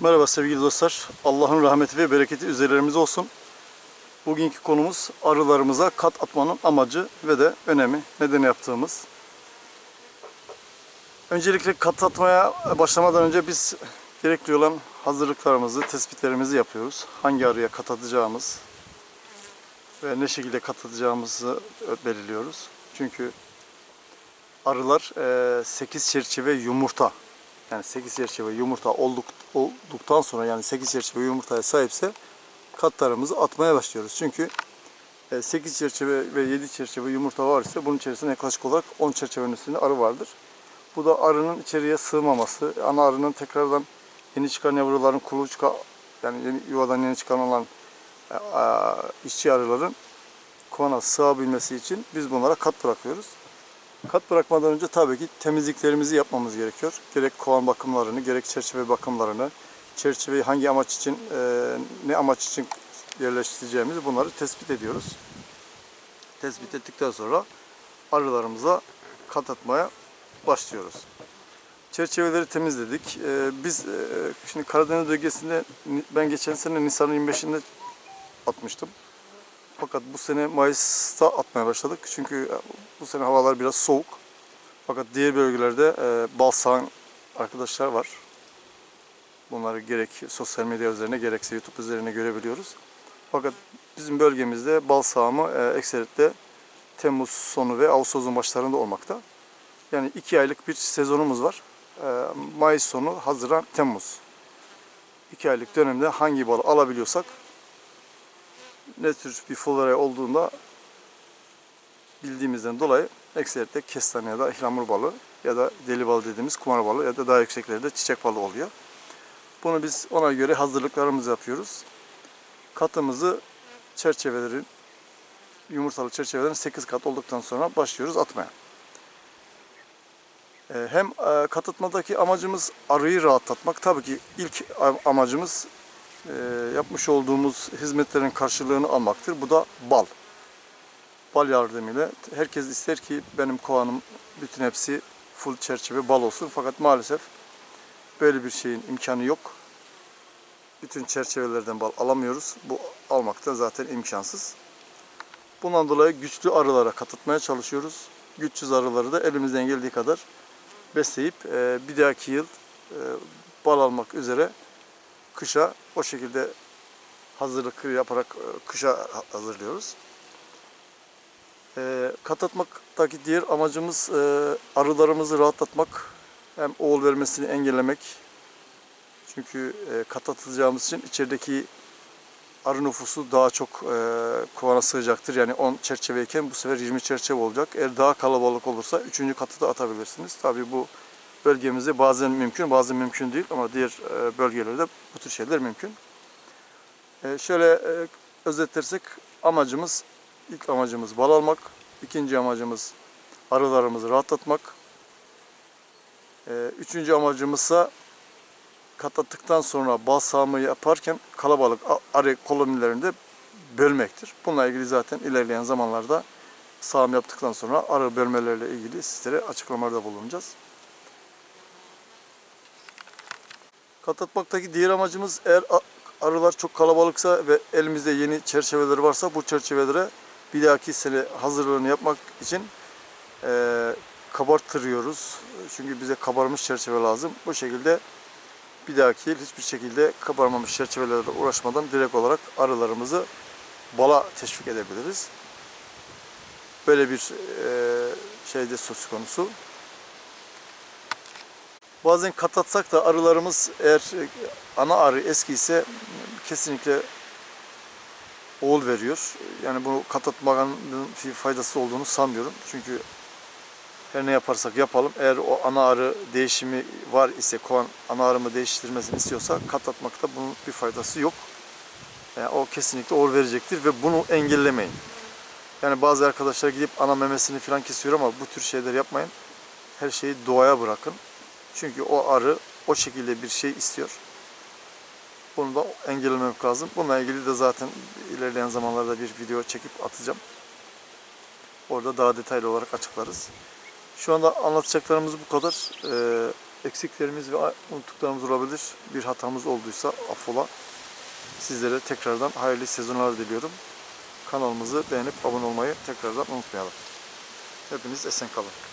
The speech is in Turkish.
Merhaba sevgili dostlar. Allah'ın rahmeti ve bereketi üzerlerimize olsun. Bugünkü konumuz arılarımıza kat atmanın amacı ve de önemi, neden yaptığımız. Öncelikle kat atmaya başlamadan önce biz gerekli olan hazırlıklarımızı, tespitlerimizi yapıyoruz. Hangi arıya kat atacağımız ve ne şekilde kat atacağımızı belirliyoruz. Çünkü arılar 8 çerçeve yumurta yani 8 çerçeve yumurta olduk, olduktan sonra yani 8 çerçeve yumurtaya sahipse katlarımızı atmaya başlıyoruz. Çünkü 8 çerçeve ve 7 çerçeve yumurta var ise bunun içerisinde yaklaşık olarak 10 çerçevenin üstünde arı vardır. Bu da arının içeriye sığmaması, ana arının tekrardan yeni çıkan yavruların kuluçka yani yeni yuvadan yeni çıkan olan e, a, işçi arıların kovana sığabilmesi için biz bunlara kat bırakıyoruz. Kat bırakmadan önce tabii ki temizliklerimizi yapmamız gerekiyor. Gerek kovan bakımlarını, gerek çerçeve bakımlarını, çerçeveyi hangi amaç için, e, ne amaç için yerleştireceğimizi bunları tespit ediyoruz. Tespit ettikten sonra arılarımıza kat atmaya başlıyoruz. Çerçeveleri temizledik. E, biz e, şimdi Karadeniz bölgesinde ben geçen sene Nisan'ın 25'inde atmıştım. Fakat bu sene Mayıs'ta atmaya başladık. Çünkü bu sene havalar biraz soğuk. Fakat diğer bölgelerde e, bal sağan arkadaşlar var. Bunları gerek sosyal medya üzerine gerekse YouTube üzerine görebiliyoruz. Fakat bizim bölgemizde bal sağımı e, ekseriyetle Temmuz sonu ve Ağustos'un başlarında olmakta. Yani iki aylık bir sezonumuz var. E, Mayıs sonu, Haziran, Temmuz. İki aylık dönemde hangi balı alabiliyorsak ne tür bir flora olduğunda bildiğimizden dolayı ekseriyetle kestane ya da ihlamur balığı ya da deli balı dediğimiz kumar balığı ya da daha yükseklerde çiçek balığı oluyor. Bunu biz ona göre hazırlıklarımızı yapıyoruz. Katımızı çerçevelerin yumurtalı çerçevelerin 8 kat olduktan sonra başlıyoruz atmaya. Ee, Hem e, kat atmadaki amacımız arıyı rahatlatmak. Tabii ki ilk amacımız yapmış olduğumuz hizmetlerin karşılığını almaktır. Bu da bal. Bal yardımıyla herkes ister ki benim kovanım bütün hepsi full çerçeve bal olsun. Fakat maalesef böyle bir şeyin imkanı yok. Bütün çerçevelerden bal alamıyoruz. Bu almakta zaten imkansız. Bundan dolayı güçlü arılara katılmaya çalışıyoruz. Güçsüz arıları da elimizden geldiği kadar besleyip e, bir dahaki yıl e, bal almak üzere kışa o şekilde hazırlık yaparak e, kışa hazırlıyoruz. E, kat atmaktaki diğer amacımız e, arılarımızı rahatlatmak. Hem oğul vermesini engellemek. Çünkü e, kat atacağımız için içerideki arı nüfusu daha çok e, kovana sığacaktır. Yani 10 çerçeveyken bu sefer 20 çerçeve olacak. Eğer daha kalabalık olursa 3. katı da atabilirsiniz. Tabii bu bölgemizde bazen mümkün, bazen mümkün değil ama diğer e, bölgelerde bu tür şeyler mümkün. E, şöyle e, özetlersek amacımız, ilk amacımız bal almak, ikinci amacımız arılarımızı rahatlatmak, üçüncü amacımızsa katlattıktan sonra bal sağımı yaparken kalabalık arı kolonilerinde bölmektir. Bununla ilgili zaten ilerleyen zamanlarda sağım yaptıktan sonra arı bölmeleriyle ilgili sizlere açıklamalarda bulunacağız. Katlatmaktaki diğer amacımız eğer arılar çok kalabalıksa ve elimizde yeni çerçeveleri varsa bu çerçevelere bir dahaki sene hazırlığını yapmak için e, kabarttırıyoruz. Çünkü bize kabarmış çerçeve lazım. Bu şekilde bir dahaki yıl hiçbir şekilde kabarmamış çerçevelerle uğraşmadan direkt olarak arılarımızı bala teşvik edebiliriz. Böyle bir e, şeyde söz konusu. Bazen katatsak da arılarımız eğer ana arı eski ise kesinlikle oğul veriyor. Yani bunu katatmanın faydası olduğunu sanmıyorum. Çünkü her ne yaparsak yapalım eğer o ana arı değişimi var ise kovan ana arımı değiştirmesini istiyorsa katatmakta bunun bir faydası yok. Yani o kesinlikle oğul verecektir ve bunu engellemeyin. Yani bazı arkadaşlar gidip ana memesini falan kesiyor ama bu tür şeyler yapmayın. Her şeyi doğaya bırakın. Çünkü o arı o şekilde bir şey istiyor. Bunu da engellemek lazım. Bununla ilgili de zaten ilerleyen zamanlarda bir video çekip atacağım. Orada daha detaylı olarak açıklarız. Şu anda anlatacaklarımız bu kadar. Ee, eksiklerimiz ve unuttuklarımız olabilir. Bir hatamız olduysa affola. Sizlere tekrardan hayırlı sezonlar diliyorum. Kanalımızı beğenip abone olmayı tekrardan unutmayalım. Hepiniz esen kalın.